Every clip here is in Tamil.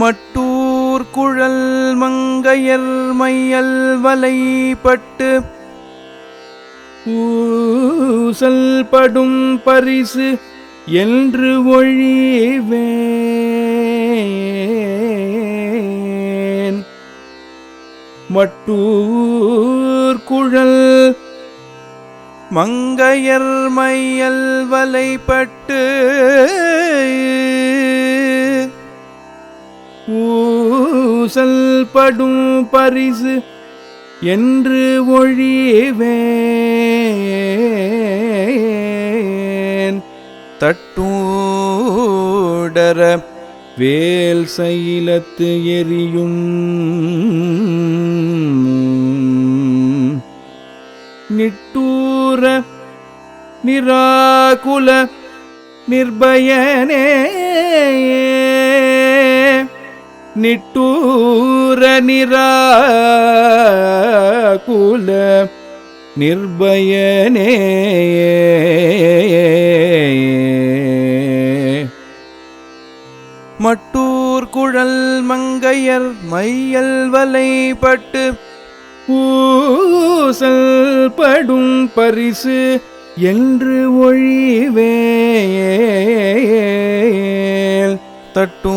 மட்டூர் குழல் மங்கையர் மையல் வலைப்பட்டு ஊசல் படும் பரிசு என்று ஒழிவேன். மட்டூர் குழல் மங்கையர் மையல் வலைப்பட்டு ஊசல் படும் பரிசு என்று ஒழிவேன். தட்டூடர வேல் சைலத்து எரியும் நிட்டூர நிராகுல நிர்பயனே. நிட்டூர நிராகுல நிர்பயனே மட்டூர் குழல் மங்கையர் மையல் வலைப்பட்டு ஊசல் படும் பரிசு என்று ஒழிவே தட்டூ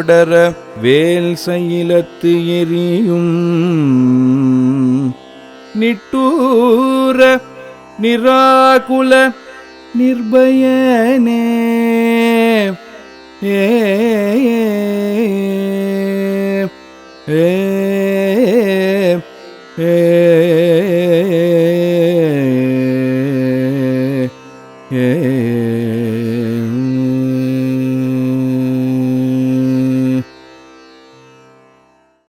தொடர வேல் சயிலத்து எரியும். நிட்டூர நிராகுல நிர்பயனே. ஏ ஏ ஏ.